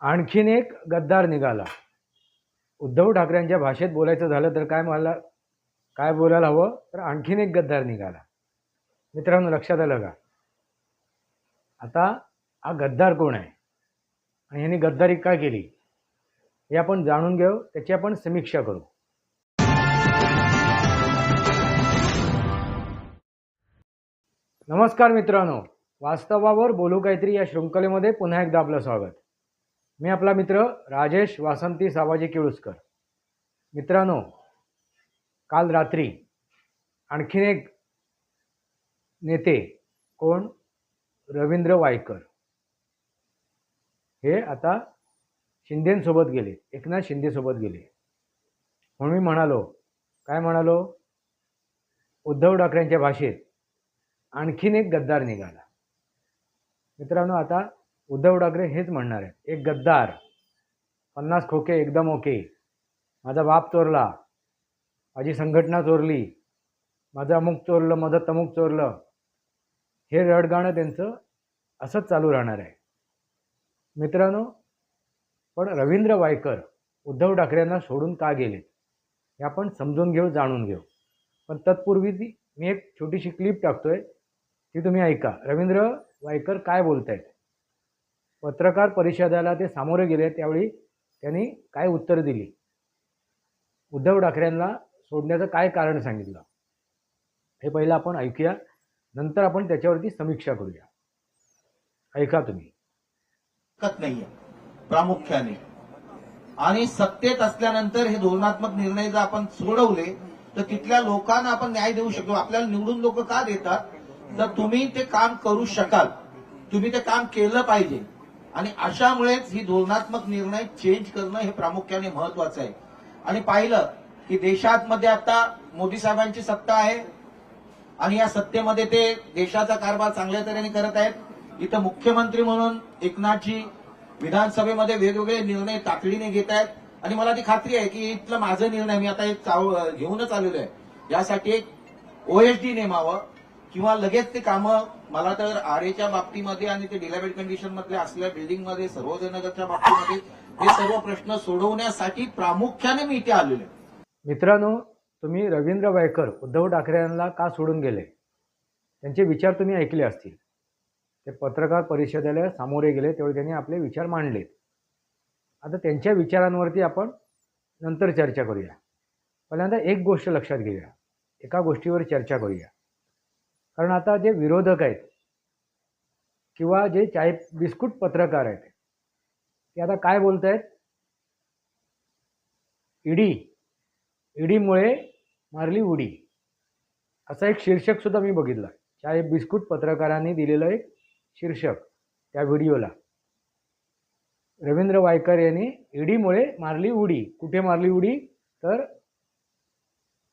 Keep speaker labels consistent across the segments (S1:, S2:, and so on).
S1: आणखीन एक गद्दार निघाला. उद्धव ठाकरेंच्या भाषेत बोलायचं झालं तर काय मला काय बोलायला हवं? तर आणखीन एक गद्दार निघाला. मित्रांनो लक्षात आलं का? आता हा गद्दार कोण आहे? आणि ह्यांनी गद्दारी का केली? हे आपण जाणून घेऊ त्याची आपण समीक्षा करू. नमस्कार मित्रांनो. वास्तवावर बोलू काहीतरी या शृंखलेमध्ये पुन्हा एकदा आपलं स्वागत. मी आपला मित्र राजेश वासंती सावाजी केळुसकर. मित्रांनो काल रात्री आणखीन एक नेते कोण? रवींद्र वायकर. हे आता शिंदेंसोबत गेले एकनाथ शिंदेसोबत गेले. म्हणून मी म्हणालो काय म्हणालो? उद्धव ठाकरेंच्या भाषेत आणखीन एक गद्दार निघाला. मित्रांनो आता उद्धव ठाकरे हेच म्हणणार आहेत. एक गद्दार पन्नास खोके एकदम ओके. माझा बाप चोरला माझी संघटना चोरली माझं अमुक चोरलं माझं तमुक चोरलं. हे रडगाणं त्यांचं असंच चालू राहणार आहे. मित्रांनो पण रवींद्र वायकर उद्धव ठाकरेंना सोडून का गेलेत? हे आपण समजून घेऊ जाणून घेऊ. पण तत्पूर्वी ती मी एक छोटीशी क्लिप टाकतोय ती तुम्ही ऐका. रवींद्र वायकर काय बोलत आहेत पत्रकार परिषदेला ते सामोरे गेले. त्यावेळी त्यांनी काय उत्तर दिली? उद्धव ठाकरेंना सोडण्याचं काय कारण सांगितलं? हे पहिलं आपण ऐकूया. नंतर आपण त्याच्यावरती समीक्षा करूया. ऐका तुम्ही.
S2: नाहीये. प्रामुख्याने. आणि सत्तेत असल्यानंतर हे धोरणात्मक निर्णय जर आपण सोडवले तर तिथल्या लोकांना आपण न्याय देऊ शकतो. आपल्याला निवडून लोक का देतात? तर तुम्ही ते काम करू शकाल. तुम्ही ते काम केलं पाहिजे. आणि अशामुळेच ही धोरणात्मक निर्णय चेंज करणं हे प्रामुख्याने महत्वाचं आहे. आणि पाहिलं की देशात मध्ये आता मोदी साहेबांची सत्ता आहे आणि या सत्तेमध्ये ते देशाचा कारभार चांगल्या तऱ्हेने करत आहेत. इथं मुख्यमंत्री म्हणून एकनाथजी विधानसभेमध्ये वेगवेगळे निर्णय तातडीने घेत आहेत. आणि मला ती खात्री आहे की इथलं माझं निर्णय मी आता एक घेऊनच आलेलो आहे. यासाठी एक ओएसडी नेमावं. किंवा लगेच ते कामं मला तर आरेच्या बाबतीमध्ये आणि ते डिलॅबेट कंडिशन मधल्या असलेल्या बिल्डिंगमध्ये सर्वोदयनगरच्या बाबतीमध्ये हे सर्व प्रश्न सोडवण्यासाठी प्रामुख्याने मी इथे आलेलो आहे.
S1: मित्रांनो तुम्ही रवींद्र वायकर उद्धव ठाकरेंना का सोडून गेले? त्यांचे विचार तुम्ही ऐकले असतील. ते पत्रकार परिषदेला सामोरे गेले तेव्हा त्यांनी आपले विचार मांडले. आता त्यांच्या विचारांवरती आपण नंतर चर्चा करूया. पहिल्यांदा एक गोष्ट लक्षात घेऊया. एका गोष्टीवर चर्चा करूया. कारण आता जे विरोधक आहेत किंवा जे चाय बिस्कुट पत्रकार आहेत ते आता काय बोलत आहेत ईडी ईडीमुळे मारली उडी. असा एक शीर्षक सुद्धा मी बघितला. चाय बिस्कुट पत्रकारांनी दिलेलं एक शीर्षक त्या व्हिडिओला. रवींद्र वायकर यांनी ईडीमुळे मारली उडी. कुठे मारली उडी? तर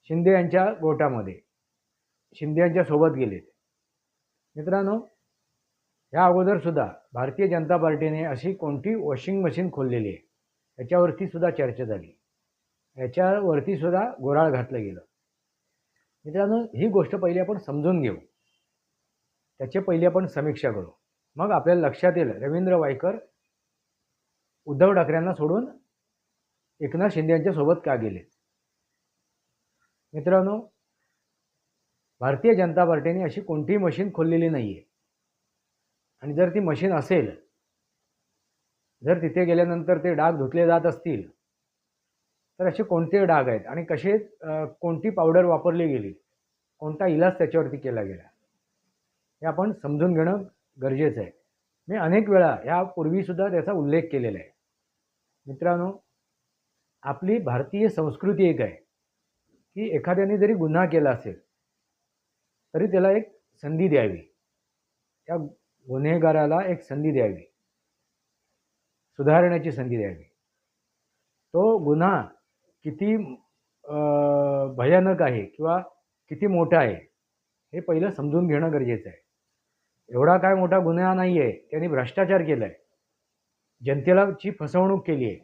S1: शिंदे यांच्या गोटामध्ये. शिंदे यांच्या सोबत गेलेत मित्रांनो ह्या अगोदर सुद्धा भारतीय जनता पार्टीने अशी कोणती वॉशिंग मशीन खोललेली आहे याच्यावरती सुद्धा चर्चा झाली. याच्यावरती सुद्धा गोराळ घातलं गेलं. मित्रांनो ही गोष्ट पहिली आपण समजून घेऊ. त्याचे पहिली आपण समीक्षा करू. मग आपल्याला लक्षात येईल रवींद्र वायकर उद्धव ठाकरेंना सोडून एकनाथ शिंदे यांच्या सोबत का गेले? मित्रांनो भारतीय जनता पार्टीने अशी कोणतीही मशीन खोललेली नाही आहे आणि जर ती मशीन असेल जर तिथे गेल्यानंतर ते डाग धुतले जात असतील तर असे कोणते डाग आहेत? आणि कसे कोणती पावडर वापरली गेली? कोणता इलाज त्याच्यावरती केला गेला? हे आपण समजून घेणं गरजेचं आहे. मी अनेक वेळा यापूर्वीसुद्धा त्याचा उल्लेख केलेला आहे. मित्रांनो आपली भारतीय संस्कृती एक आहे की एखाद्याने जरी गुन्हा केला असेल तरी त्याला एक संधी द्यावी. त्या गुन्हेगाराला एक संधी द्यावी. सुधारण्याची संधी द्यावी. तो गुन्हा किती भयानक आहे किंवा किती मोठा आहे हे पहिलं समजून घेणं गरजेचं आहे. एवढा काय मोठा गुन्हा नाही आहे त्यांनी भ्रष्टाचार केला आहे जनतेला ची फसवणूक केली आहे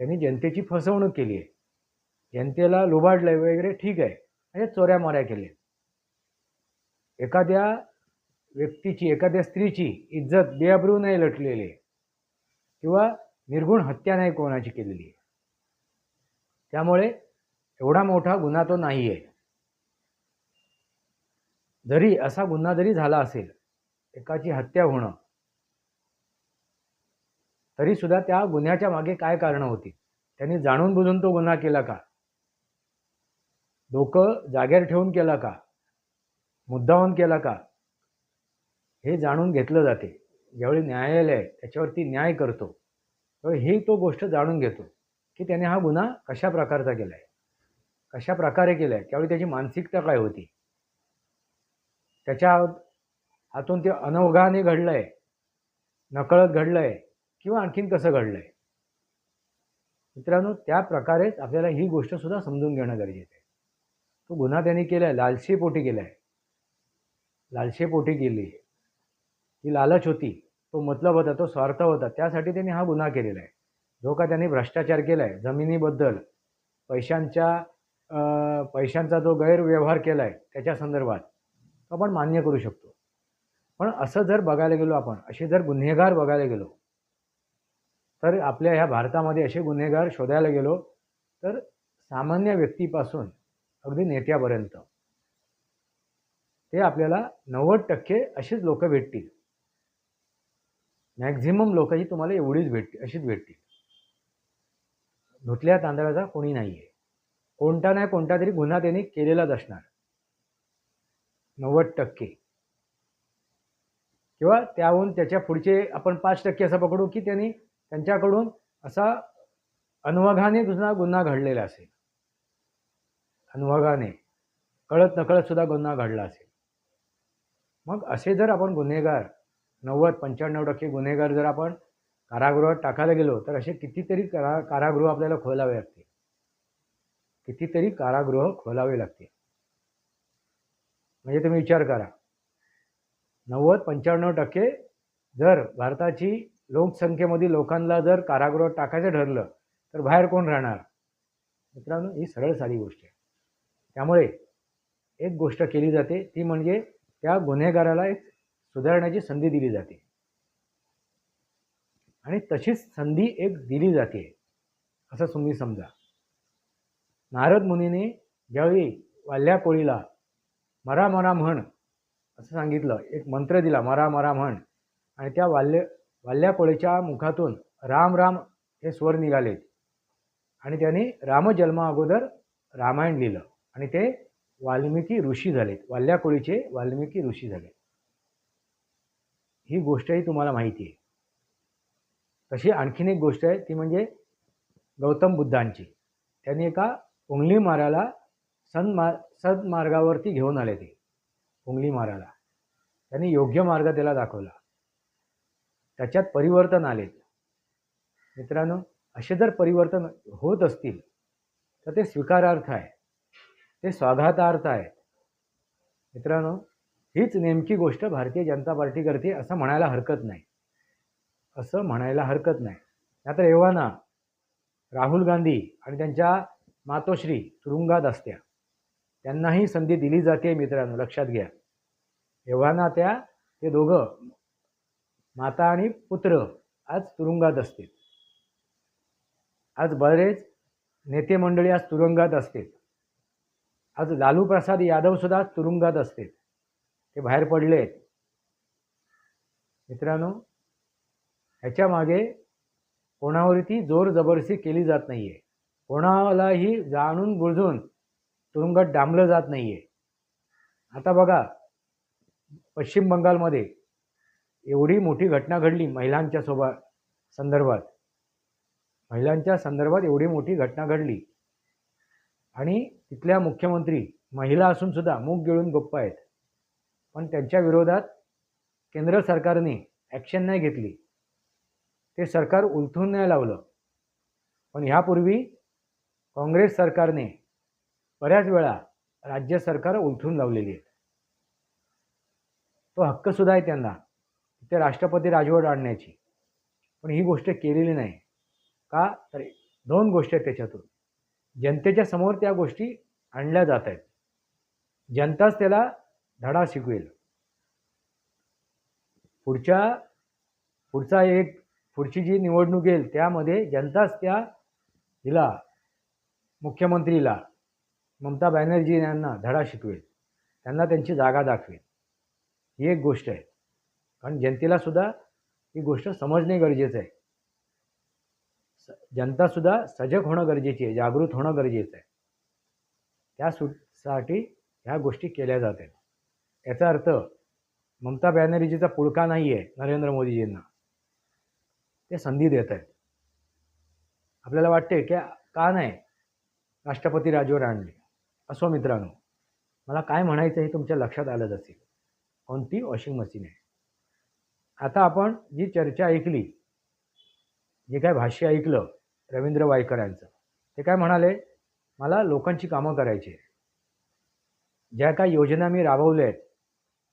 S1: त्यांनी जनतेची फसवणूक केली आहे जनतेला लुबाडलं वगैरे ठीक आहे. म्हणजे चोऱ्या माऱ्या केल्या एखाद्या व्यक्तीची एखाद्या स्त्रीची इज्जत बेअब्रू नाही लटलेली आहे किंवा निर्गुण हत्या नाही कोणाची केलेली. आहे त्यामुळे एवढा मोठा गुन्हा तो नाही आहे जरी असा गुन्हा जरी झाला असेल एकाची हत्या होणं तरी सुद्धा त्या गुन्ह्याच्या मागे काय कारणं होती? त्यांनी जाणून बुजून तो गुन्हा केला का? डोकं जागेवर ठेवून केला का? मुद्दावून केला का? हे जाणून घेतलं जाते. ज्यावेळी न्यायालय त्याच्यावरती न्याय करतो त्यावेळी ही तो गोष्ट जाणून घेतो की त्याने हा गुन्हा कशा प्रकारचा केला आहे कशा प्रकारे केला आहे त्यावेळी त्याची मानसिकता काय होती? त्याच्या हातून ते अनवघाने घडलं आहे नकळत घडलं आहे किंवा आणखीन कसं घडलं आहे मित्रांनो त्या प्रकारेच आपल्याला ही गोष्टसुद्धा समजून घेणं गरजेचं आहे. तो गुन्हा त्यांनी केला आहे लालशीपोटी केला आहे लालशेपोटी गेली. ती लालच होती. तो मतलब होता तो स्वार्थ होता. त्यासाठी त्यांनी हा गुन्हा केलेला आहे. जो का त्यांनी भ्रष्टाचार केला आहे जमिनीबद्दल पैशांच्या पैशांचा जो गैरव्यवहार केला आहे त्याच्या संदर्भात तो आपण मान्य करू शकतो. पण असं जर बघायला गेलो आपण असे जर गुन्हेगार बघायला गेलो तर आपल्या ह्या भारतामध्ये असे गुन्हेगार शोधायला गेलो तर सामान्य व्यक्तीपासून अगदी नेत्यापर्यंत ते आपल्याला नव्वद टक्के अशीच लोक भेटतील. मॅक्झिमम लोक ही तुम्हाला एवढीच भेटतील अशीच भेटतील. धुतल्या तांदळाचा कोणी नाही आहे कोणता नाही कोणता तरी गुन्हा त्यांनी केलेलाच असणार. नव्वद टक्के. किंवा त्याहून त्याच्या पुढचे आपण पाच टक्के असं पकडू की त्यांनी त्यांच्याकडून असा अनुवाघाने दुसरा गुन्हा घडलेला असेल. अनुवाघाने. कळत नकळत सुद्धा गुन्हा घडला असेल. मग असे जर आपण गुन्हेगार नव्वद पंच्याण्णव टक्के गुन्हेगार जर आपण कारागृहात टाकायला गेलो तर असे कितीतरी कारा कारागृह आपल्याला खोलावे लागते कितीतरी कारागृह खोलावे लागते म्हणजे तुम्ही विचार करा. नव्वद पंच्याण्णव टक्के जर भारताची लोकसंख्येमधील लोकांना जर कारागृहात टाकायचं ठरलं तर बाहेर कोण राहणार? मित्रांनो ही सरळ साधी गोष्ट आहे. त्यामुळे एक गोष्ट केली जाते ती म्हणजे त्या गुन्हेगाराला एक सुधारण्याची संधी दिली जाते. आणि तशीच संधी एक दिली जाते असं तुम्ही समजा. नारद मुनीने ज्यावेळी वाल्या कोळीला मरा मरा म्हण असं सांगितलं एक मंत्र दिला मरा मरा म्हण आणि त्या वाल्य वाल्या कोळीच्या मुखातून राम राम हे स्वर निघालेत आणि त्याने रामजन्मा अगोदर रामायण लिहिलं. आणि ते वाल्मिकी ऋषी झालेत. वाल्याकोळीचे वाल्मिकी ऋषी झाले ही गोष्टही तुम्हाला माहिती आहे. तशी आणखीन एक गोष्ट आहे ती म्हणजे गौतम बुद्धांची. त्यांनी एका उंगली माराला सन्मा सन्मार्गावरती घेऊन आले ते उंगली माराला त्यांनी योग्य मार्ग त्याला दाखवला. त्याच्यात परिवर्तन आलेत. मित्रांनो असे जर परिवर्तन होत असतील तर ते स्वीकारार्थ आहे. ते स्वागतार्थ आहे मित्रांनो हीच नेमकी गोष्ट भारतीय जनता पार्टी करते असं म्हणायला हरकत नाही. असं म्हणायला हरकत नाही. नाहीतर एव्हाना राहुल गांधी आणि त्यांच्या मातोश्री तुरुंगात असत्या. त्यांनाही संधी दिली जाते मित्रांनो लक्षात घ्या. एव्हाना त्या ते दोघं माता आणि पुत्र आज तुरुंगात असतील. आज बरेच नेते मंडळी आज तुरुंगात असतील. आज लालू प्रसाद यादवसुद्धा तुरुंगात असतील. ते बाहेर पडले आहेत मित्रांनो ह्याच्या मागे कोणावरती जोर जबरदस्ती केली जात नाही आहे कोणालाही जाणून बुजून तुरुंगात डांबलं जात नाही आहे आता बघा पश्चिम बंगालमध्ये एवढी मोठी घटना घडली महिलांच्या सोबत संदर्भात. महिलांच्या संदर्भात एवढी मोठी घटना घडली. आणि तिथल्या मुख्यमंत्री महिला असून सुद्धा मूग गिळून गप्प आहेत. पण त्यांच्या विरोधात केंद्र सरकारने ॲक्शन नाही घेतली. ते सरकार उलथून नाही लावलं. पण ह्यापूर्वी काँग्रेस सरकारने बऱ्याच वेळा राज्य सरकार उलथून लावलेली आहेत. तो हक्कसुद्धा आहे त्यांना. ते राष्ट्रपती राजवट आणण्याची. पण ही गोष्ट केलेली नाही. का? तर दोन गोष्टी आहेत त्याच्यातून. जनतेच्या समोर त्या गोष्टी आणल्या जात आहेत. जनताच त्याला धडा शिकवेल. पुढच्या पुढचा एक पुढची जी निवडणूक येईल त्यामध्ये जनताच त्या हिला मुख्यमंत्रीला ममता बॅनर्जी यांना धडा शिकवेल. त्यांना त्यांची जागा दाखवेल. ही एक गोष्ट आहे. कारण जनतेला सुद्धा ही गोष्ट समजणे गरजेचं आहे. जनतासुद्धा सजग होणं गरजेची आहे जागृत होणं गरजेचं आहे. त्या सु साठी ह्या गोष्टी केल्या जात आहेत. याचा अर्थ ममता बॅनर्जीचा पुळका नाही आहे नरेंद्र मोदीजींना. ते संधी देत आहेत. आपल्याला वाटते की का नाही राष्ट्रपती राजवर आणले? असो मित्रांनो मला काय म्हणायचं हे तुमच्या लक्षात आलंच असेल. कोणती वॉशिंग मशीन आहे? आता आपण जी चर्चा ऐकली जे काय भाष्य ऐकलं रवींद्र वायकरांचं ते काय म्हणाले मला लोकांची कामं करायची ज्या काही योजना मी राबवल्या आहेत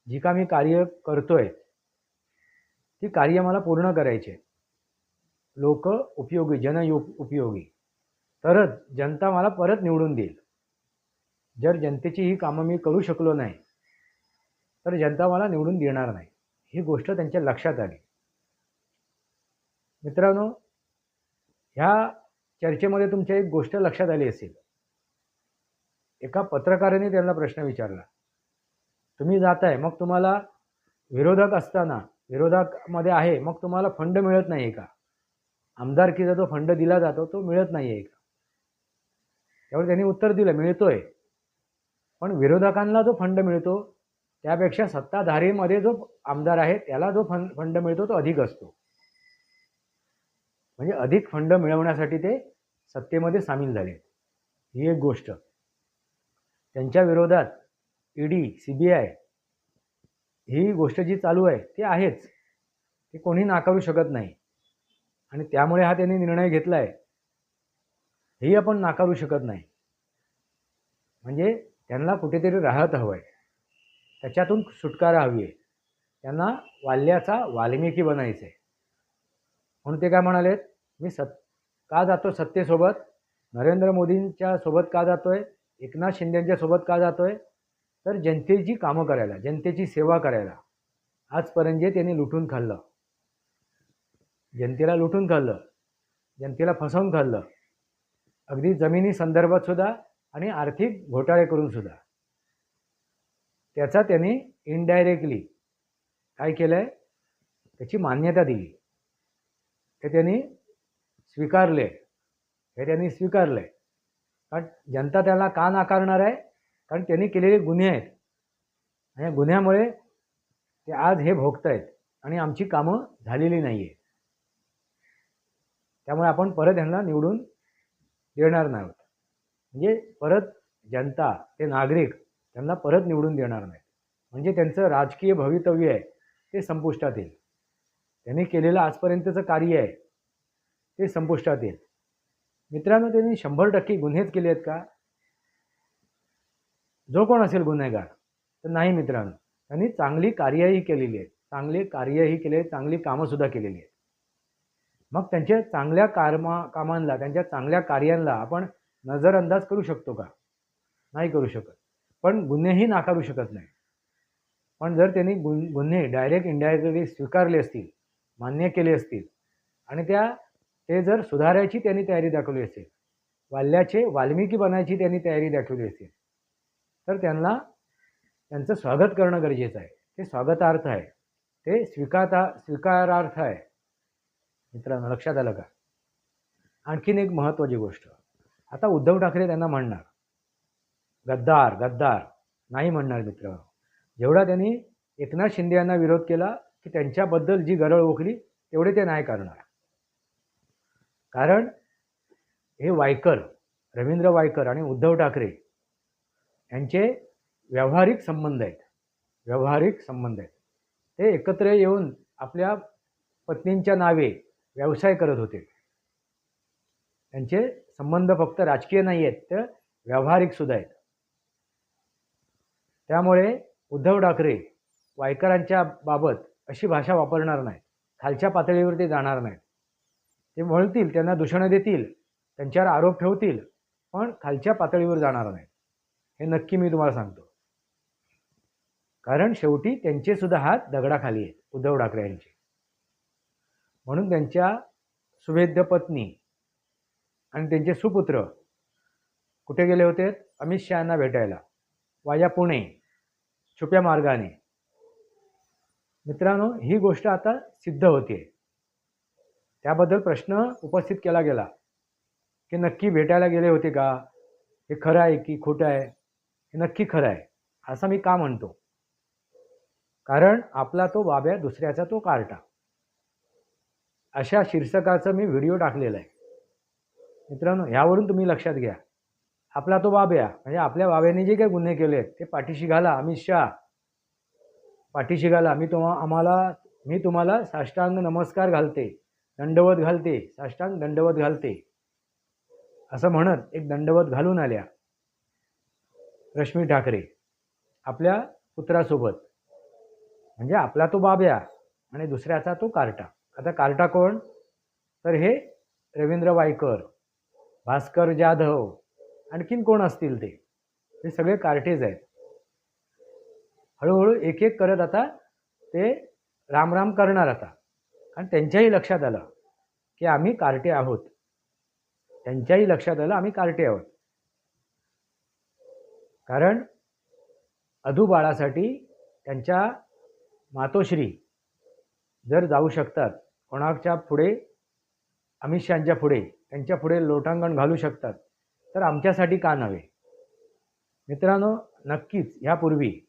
S1: जी का मी कार्य करतोय ती कार्य मला पूर्ण करायची लोक उपयोगी जनयो उपयोगी तरच जनता मला परत निवडून देईल. जर जनतेची ही कामं मी करू शकलो नाही तर जनता मला निवडून देणार नाही. ही गोष्ट त्यांच्या लक्षात आली. मित्रांनो ह्या चर्चेमध्ये तुमच्या एक गोष्ट लक्षात आली असेल. एका पत्रकाराने त्यांना प्रश्न विचारला. तुम्ही जाताय मग तुम्हाला विरोधक असताना विरोधकमध्ये आहे मग तुम्हाला फंड मिळत नाही का? आमदारकीचा जो फंड दिला जातो तो मिळत नाही आहे का? त्यावर त्यांनी उत्तर दिलं मिळतोय. पण विरोधकांना जो फंड मिळतो त्यापेक्षा सत्ताधारीमध्ये जो आमदार आहे त्याला जो फंड फंड मिळतो तो अधिक असतो. म्हणजे अधिक फंड मिळवण्यासाठी ते सत्तेमध्ये सामील झाले. ही एक गोष्ट. त्यांच्या विरोधात ईडी सी बी आय ही गोष्ट जी चालू आहे ती आहेच. ते कोणी नाकारू शकत नाही. आणि त्यामुळे हा त्यांनी निर्णय घेतला आहे हेही आपण नाकारू शकत नाही. म्हणजे त्यांना कुठेतरी राहत हवं आहे त्याच्यातून सुटकारा हवी आहे. त्यांना वाल्याचा वाल्मिकी बनायचं आहे म्हणून ते काय म्हणालेत? मी सत का जातो सत्तेसोबत? नरेंद्र मोदींच्या सोबत का जातोय? एकनाथ शिंदेंच्या सोबत का जातोय? तर जनतेची कामं करायला जनतेची सेवा करायला. आजपर्यंत जे त्यांनी लुटून खाल्लं जनतेला लुटून खाल्लं जनतेला फसवून खाल्लं अगदी जमिनी संदर्भात सुद्धा आणि आर्थिक घोटाळे करून सुद्धा. त्याचा त्यांनी इनडायरेक्टली काय केलं आहे त्याची मान्यता दिली. हे त्यांनी स्वीकारले. हे त्यांनी स्वीकारलं. आहे कारण जनता त्याला का नाकारणार आहे? कारण त्यांनी केलेले गुन्हे आहेत. आणि या गुन्ह्यामुळे ते आज हे भोगत आहेत आणि आमची कामं झालेली नाही आहे त्यामुळे आपण परत यांना निवडून देणार नाही आहोत. म्हणजे परत जनता ते नागरिक त्यांना परत निवडून देणार नाहीत. म्हणजे त्यांचं राजकीय भवितव्य आहे ते संपुष्टात येईल. त्यांनी केलेलं आजपर्यंतचं कार्य आहे ते संपुष्टात येईल. मित्रांनो त्यांनी शंभर टक्के गुन्हेच केले आहेत का? जो कोण असेल गुन्हेगार तर नाही मित्रांनो. त्यांनी चांगली कार्यही केलेली आहेत चांगले कार्यही केले चांगली कामंसुद्धा केलेली आहेत. मग त्यांच्या चांगल्या कारमा कामांना त्यांच्या चांगल्या कार्यांना आपण नजरअंदाज करू शकतो का? नाही करू शकत. पण गुन्हेही नाकारू शकत नाही. पण जर त्यांनी गुन गुन्हे डायरेक्ट इनडायरेक्टली स्वीकारले असतील मान्य केले असतील. आणि त्या ते जर सुधारायची त्यांनी तयारी दाखवली असेल वाल्याचे वाल्मिकी बनायची त्यांनी तयारी दाखवली असेल तर त्यांना त्यांचं स्वागत करणं गरजेचं आहे. ते स्वागतार्थ आहे. ते स्वीकारता स्वीकारार्थ आहे. मित्रांनो लक्षात आलं का? आणखीन एक महत्त्वाची गोष्ट. आता उद्धव ठाकरे त्यांना म्हणणार. गद्दार गद्दार. नाही म्हणणार मित्र जेवढा त्यांनी एकनाथ शिंदे यांना विरोध केला की त्यांच्याबद्दल जी गरळ ओखली तेवढे ते नाही करणार. कारण हे वायकर रवींद्र वायकर आणि उद्धव ठाकरे यांचे व्यावहारिक संबंध आहेत. व्यावहारिक संबंध आहेत. ते एकत्र येऊन आपल्या पत्नींच्या नावे व्यवसाय करत होते. त्यांचे संबंध फक्त राजकीय नाही आहेत तर व्यावहारिकसुद्धा आहेत. त्यामुळे उद्धव ठाकरे वायकरांच्या बाबत अशी भाषा वापरणार नाहीत. खालच्या पातळीवर ते जाणार नाहीत. ते म्हणतील त्यांना दूषणं देतील त्यांच्यावर आरोप ठेवतील पण खालच्या पातळीवर जाणार नाहीत. हे नक्की मी तुम्हाला सांगतो. कारण शेवटी त्यांचे सुद्धा हात दगडाखाली आहेत उद्धव ठाकरे यांचे. म्हणून त्यांच्या सुवेद्य पत्नी आणि त्यांचे सुपुत्र कुठे गेले होते? अमित शहांना भेटायला. वाया पुणे छुप्या मार्गाने. मित्रांनो ही गोष्ट आता सिद्ध होतीये. त्याबद्दल प्रश्न उपस्थित केला गेला. की नक्की भेटायला गेले होते का? हे खरं आहे की खोटं आहे? हे नक्की खरं आहे असं मी का म्हणतो? कारण आपला तो बाब्या दुसऱ्याचा तो कार्टा. अशा शीर्षकाचं मी व्हिडिओ टाकलेला आहे. मित्रांनो ह्यावरून तुम्ही लक्षात घ्या. आपला तो बाब्या म्हणजे आपल्या बाब्याने जे काही गुन्हे केले आहेत ते पाठीशी घाला अमित शहा. पाठीशी घाला. मी तुम्हा आम्हाला मी तुम्हाला साष्टांग नमस्कार घालते. दंडवत घालते. साष्टांग दंडवत घालते. असं म्हणत एक दंडवत घालून आल्या. रश्मी ठाकरे आपल्या पुत्रासोबत. म्हणजे आपला तो बाब्या आणि दुसऱ्याचा तो कार्टा. आता कार्टा कोण? तर हे रवींद्र वायकर भास्कर जाधव. आणखीन कोण असतील ते? हे सगळे कार्टेज आहेत. हळूहळू एक एक करत आता ते रामराम करणार आता. कारण त्यांच्याही लक्षात आलं की आम्ही कार्टे आहोत. त्यांच्याही लक्षात आलं आम्ही कार्टे आहोत. कारण अधुबाळासाठी त्यांच्या मातोश्री जर जाऊ शकतात कोणाच्या पुढे अमित शहाच्या पुढे त्यांच्या पुढे लोटांगण घालू शकतात तर आमच्यासाठी का नव्हे? मित्रांनो नक्कीच ह्यापूर्वी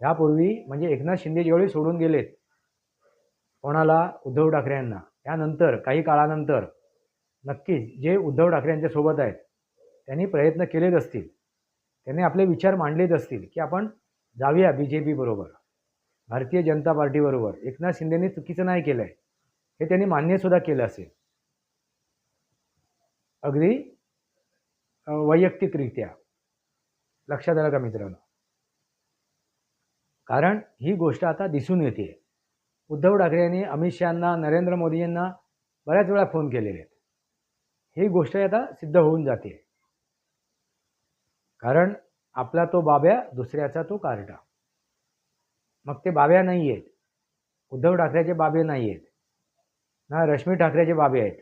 S1: ह्यापूर्वी म्हणजे एकनाथ शिंदे ज्यावेळी सोडून गेलेत कोणाला? उद्धव ठाकरे यांना. त्यानंतर काही काळानंतर नक्कीच जे उद्धव ठाकरे यांच्या सोबत आहेत त्यांनी प्रयत्न केलेच असतील. त्यांनी आपले विचार मांडलेच असतील की आपण जाऊया बी जे पीबरोबर भारतीय जनता पार्टीबरोबर एकनाथ शिंदेनी चुकीचं नाही केलं आहे हे त्यांनी मान्यसुद्धा केलं असेल. अगदी वैयक्तिकरित्या. लक्षात आलं का मित्रांनो? कारण ही गोष्ट आता दिसून येते. उद्धव ठाकरे यांनी अमित शहाना नरेंद्र मोदी यांना बऱ्याच वेळा फोन केलेले आहेत. ही गोष्ट आता सिद्ध होऊन जाते. कारण आपला तो बाब्या दुसऱ्याचा तो कार्टा मग ते बाब्या नाही आहेत. उद्धव ठाकरेचे बाबे नाही आहेत. ना रश्मी ठाकरेचे बाबे आहेत.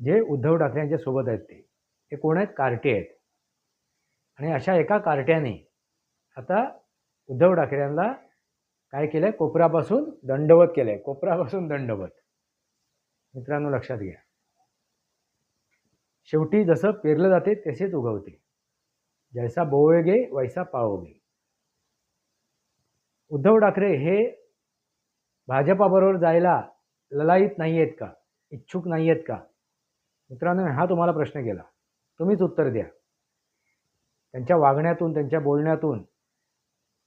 S1: जे उद्धव ठाकरेंच्या सोबत आहेत ते. ते कोण आहेत? कार्टे आहेत. आणि अशा एका कार्ट्याने आता उद्धव ठाकरे यांना काय केलं आहे कोपरापासून दंडवत केलं आहे कोपरापासून दंडवत. मित्रांनो लक्षात घ्या. शेवटी जसं पेरलं जाते तसेच उगवते. जैसा बोवेगे वैसा पावोगे. उद्धव ठाकरे हे भाजपाबरोबर जायला ललायित नाही आहेत का? इच्छुक नाही आहेत का? मित्रांनो हा तुम्हाला प्रश्न केला तुम्हीच उत्तर द्या. त्यांच्या वागण्यातून त्यांच्या बोलण्यातून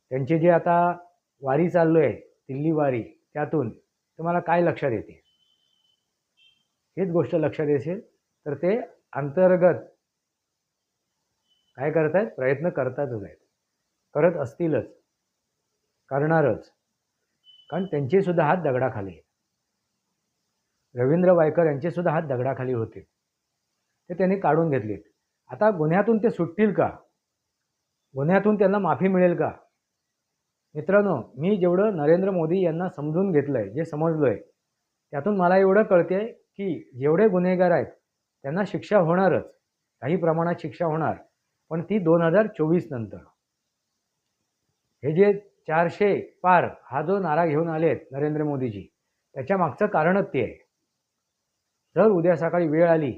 S1: त्यांची जे आता वारी चाललो आहे दिल्ली वारी त्यातून तुम्हाला काय लक्षात येते? हीच गोष्ट लक्षात येशील तर ते अंतर्गत काय करत आहेत प्रयत्न करतातच आहेत. करत असतीलच. करणारच. कारण त्यांचे सुद्धा हात दगडाखाली रवींद्र वायकर यांचे सुद्धा हात दगडाखाली होते. ते त्यांनी काढून घेतलेत. आता गुन्ह्यातून ते सुटतील का? गुन्ह्यातून त्यांना माफी मिळेल का? मित्रांनो मी जेवढं नरेंद्र मोदी यांना समजून घेतलं आहे जे समजलो आहे त्यातून मला एवढं कळते की जेवढे गुन्हेगार आहेत त्यांना शिक्षा होणारच काही प्रमाणात शिक्षा होणार पण ती दोन हजार चोवीस नंतर. हे जे चारशे पार हा जो नारा घेऊन आले आहेत नरेंद्र मोदीजी त्याच्या मागचं कारणच ते आहे. जर उद्या सकाळी वेळ आली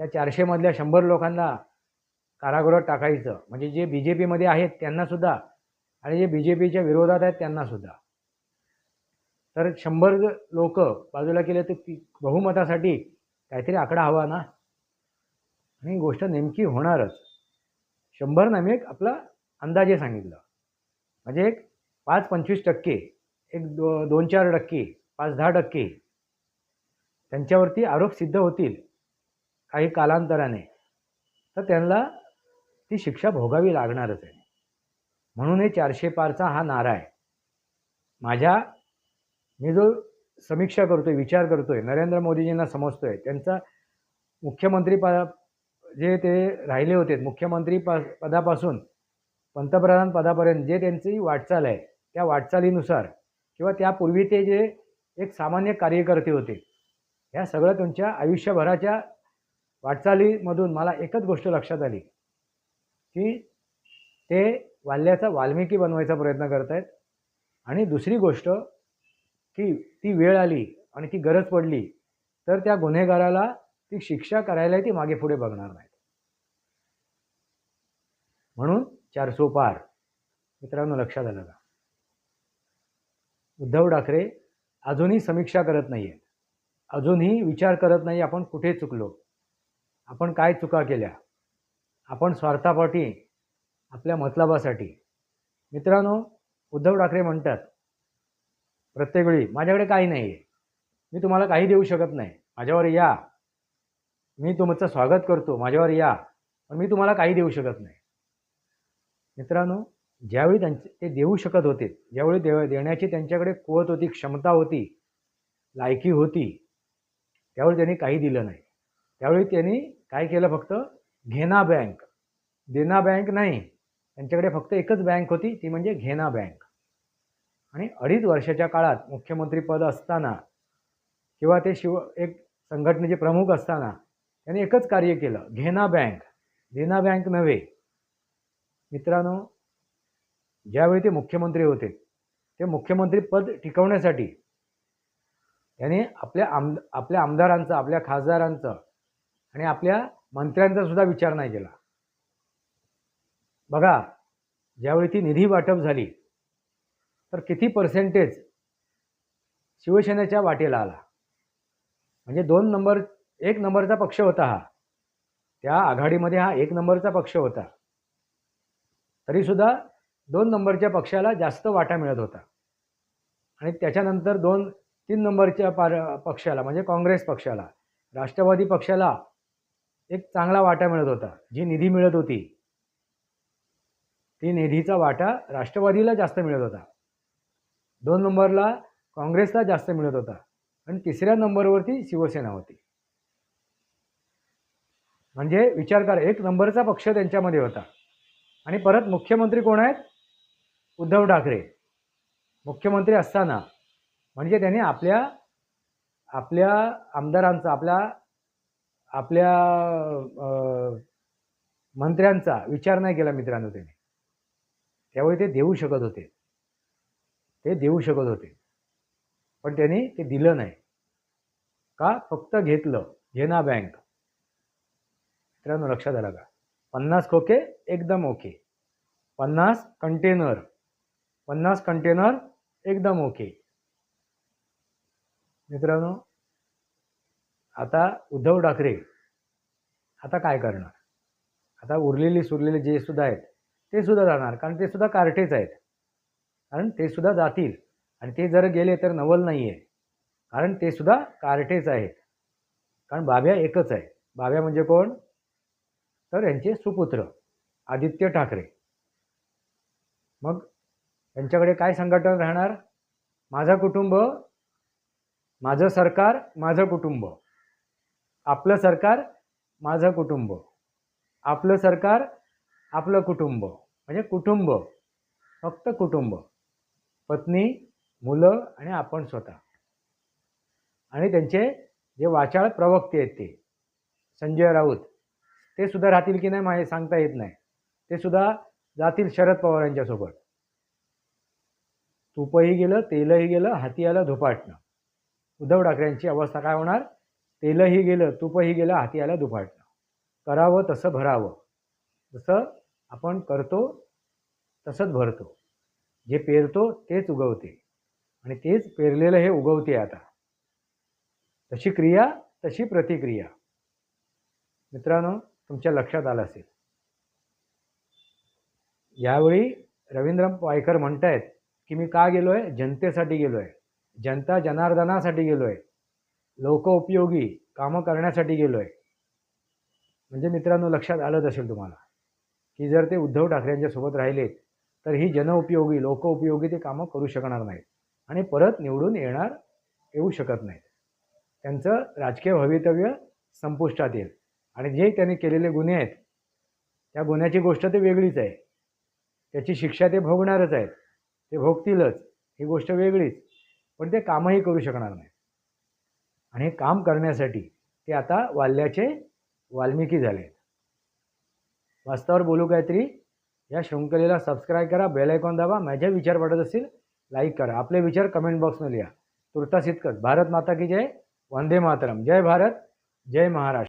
S1: त्या चारशेमधल्या शंभर लोकांना कारागृहात टाकायचं म्हणजे जे बी जे पीमध्ये आहेत त्यांनासुद्धा आणि जे बी जे पीच्या विरोधात आहेत त्यांनासुद्धा तर शंभर लोक बाजूला केले तर ती बहुमतासाठी काहीतरी आकडा हवा ना? आणि गोष्ट नेमकी होणारच. शंभर नाही एक आपला अंदाजे सांगितलं. म्हणजे एक पाच पंचवीस टक्के एक दो दोन चार टक्के पाच दहा टक्के त्यांच्यावरती आरोप सिद्ध होतील काही कालांतराने. तर त्यांना ती शिक्षा भोगावी लागणारच आहे. म्हणून हे चारशे पारचा हा नारा आहे. माझ्या मी जो समीक्षा करतोय विचार करतोय नरेंद्र मोदीजींना समजतोय त्यांचा मुख्यमंत्री पदा जे ते राहिले होते मुख्यमंत्री पदापासून पंतप्रधान पदापर्यंत जे त्यांची वाटचाल आहे त्या वाटचालीनुसार किंवा त्यापूर्वी ते जे एक सामान्य कार्यकर्ते होते ह्या सगळं तुमच्या आयुष्यभराच्या वाटचालीमधून मला एकच गोष्ट लक्षात आली की ते वाल्याचा वाल्मिकी बनवायचा प्रयत्न करत आहेत आणि दुसरी गोष्ट की ती वेळ आली आणि ती गरज पडली तर त्या गुन्हेगाराला ती शिक्षा करायलाही ती मागे पुढे बघणार नाहीत. म्हणून चारसो पार. मित्रांनो लक्षात आलं का? उद्धव ठाकरे अजूनही समीक्षा करत नाही आहेत अजूनही विचार करत नाही आपण कुठे चुकलो? आपण काय चुका केल्या? आपण स्वार्थापाठी आपल्या मतलबासाठी. मित्रांनो उद्धव ठाकरे म्हणतात प्रत्येक वेळी माझ्याकडे काही नाही आहे मी तुम्हाला काही देऊ शकत नाही. माझ्यावर या. मी तुमचं स्वागत करतो. माझ्यावर या. पण मी तुम्हाला काही देऊ शकत नाही. मित्रांनो ज्यावेळी त्यांचे ते देऊ शकत होते ज्यावेळी देव देण्याची त्यांच्याकडे कुवत होती क्षमता होती लायकी होती त्यावेळी त्यांनी काही दिलं नाही. त्यावेळी त्यांनी काय केलं फक्त? घेना बँक. देना बँक नाही. त्यांच्याकडे फक्त एकच बँक होती ती म्हणजे घेना बँक. आणि अडीच वर्षाच्या काळात मुख्यमंत्रीपद असताना किंवा ते शिव एक संघटनेचे प्रमुख असताना त्यांनी एकच कार्य केलं घेना बँक. देना बँक नव्हे. मित्रांनो ज्यावेळी ते मुख्यमंत्री होते ते मुख्यमंत्री पद टिकवण्यासाठी त्यांनी आपल्या आम आपल्या आमदारांचा आपल्या खासदारांचं आणि आपल्या मंत्र्यांचा सुद्धा विचार नाही केला. बघा ज्यावेळी ती निधी वाटप झाली तर किती पर्सेंटेज शिवसेनेच्या वाटेला आला? म्हणजे दोन नंबर एक नंबरचा पक्ष होता हा. त्या आघाडीमध्ये हा एक नंबरचा पक्ष होता. तरीसुद्धा दोन नंबरच्या पक्षाला जास्त वाटा मिळत होता. आणि त्याच्यानंतर दोन तीन नंबरच्या पार पक्षाला म्हणजे काँग्रेस पक्षाला राष्ट्रवादी पक्षाला एक चांगला वाटा मिळत होता जी निधी मिळत होती. ती निधीचा वाटा राष्ट्रवादीला जास्त मिळत होता. दोन नंबरला काँग्रेसला जास्त मिळत होता आणि तिसऱ्या नंबरवरती शिवसेना होती. म्हणजे विचार करा एक नंबरचा पक्ष त्यांच्यामध्ये होता. आणि परत मुख्यमंत्री कोण आहेत? उद्धव ठाकरे. मुख्यमंत्री असताना. म्हणजे त्यांनी आपल्या आपल्या आमदारांचा आपल्या आपल्या मंत्र्यांचा विचार नाही केला मित्रांनो त्यांनी. त्यावेळी ते देऊ शकत होते. ते देऊ शकत होते. पण त्यांनी ते दिलं नाही. का? फक्त घेतलं. घेना बँक. मित्रांनो लक्षात आलं का? पन्नास खोके एकदम ओके. पन्नास कंटेनर. पन्नास कंटेनर एकदम ओके. मित्रांनो आता उद्धव ठाकरे आता काय करणार? आता उरलेली सुरलेले जे सुद्धा आहेत ते सुद्धा जाणार. कारण ते सुद्धा कार्टेच आहेत. कारण ते सुद्धा जातील. आणि ते जर गेले तर नवल नाही आहे कारण ते सुद्धा कार्टेच आहेत. कारण बाब्या एकच आहे बाब्या म्हणजे कोण? तर यांचे सुपुत्र आदित्य ठाकरे. मग त्यांच्याकडे काय संघटन राहणार? माझं कुटुंब माझं सरकार माझं कुटुंब. आपलं सरकार माझं कुटुंब. आपलं सरकार आपलं कुटुंब. म्हणजे कुटुंब. फक्त कुटुंब. पत्नी मुलं आणि आपण स्वतः. आणि त्यांचे जे वाचाळ प्रवक्ते आहेत ते. संजय राऊत. ते सुद्धा राहतील की नाही माझे सांगता येत नाही. ते सुद्धा जातील शरद पवारांच्यासोबत तुपही गेलं तेलही गेलं हाती आलं धुपाटणं. उद्धव ठाकरेंची अवस्था काय होणार? तेलही गेलं तुपही गेलं हाती आलं धुपाटणं. करावं तसं भरावं. जसं आपण करतो तसंच भरतो. जे पेरतो तेच उगवते. आणि तेच पेरलेलं हे उगवते आता. तशी क्रिया तशी प्रतिक्रिया. मित्रांनो तुमच्या लक्षात आलं असेल. यावेळी रवींद्र वायकर म्हणतायत की मी का गेलो आहे जनतेसाठी गेलो आहे जनता जनार्दनासाठी गेलो आहे लोकउपयोगी कामं करण्यासाठी गेलो आहे म्हणजे मित्रांनो लक्षात आलंच असेल तुम्हाला. की जर ते उद्धव ठाकरेंच्या सोबत राहिलेत तर ही जनउपयोगी लोकउपयोगी ते कामं करू शकणार नाहीत. आणि परत निवडून येणार येऊ शकत नाहीत. त्यांचं राजकीय भवितव्य संपुष्टात येईल. आणि जे त्यांनी केलेले गुन्हे आहेत त्या गुन्ह्याची गोष्ट ते वेगळीच आहे. त्याची शिक्षा ते भोगणारच आहेत. ते भोगतीलच. ही गोष्ट वेगळीच. पण ते कामही करू शकणार नाही आणि हे काम करण्यासाठी ते आता वाल्याचे वाल्मिकी झाले. वास्तवावर बोलू काहीतरी? या शृंखलेला सबस्क्राईब करा बेल आयकॉन दाबा माझे विचार पडत असतील लाईक करा. आपले विचार कमेंट बॉक्समध्ये लिहा. तुर्तास इतकंच. भारत माता की जय वंदे मातरम. जय भारत जय महाराष्ट्र.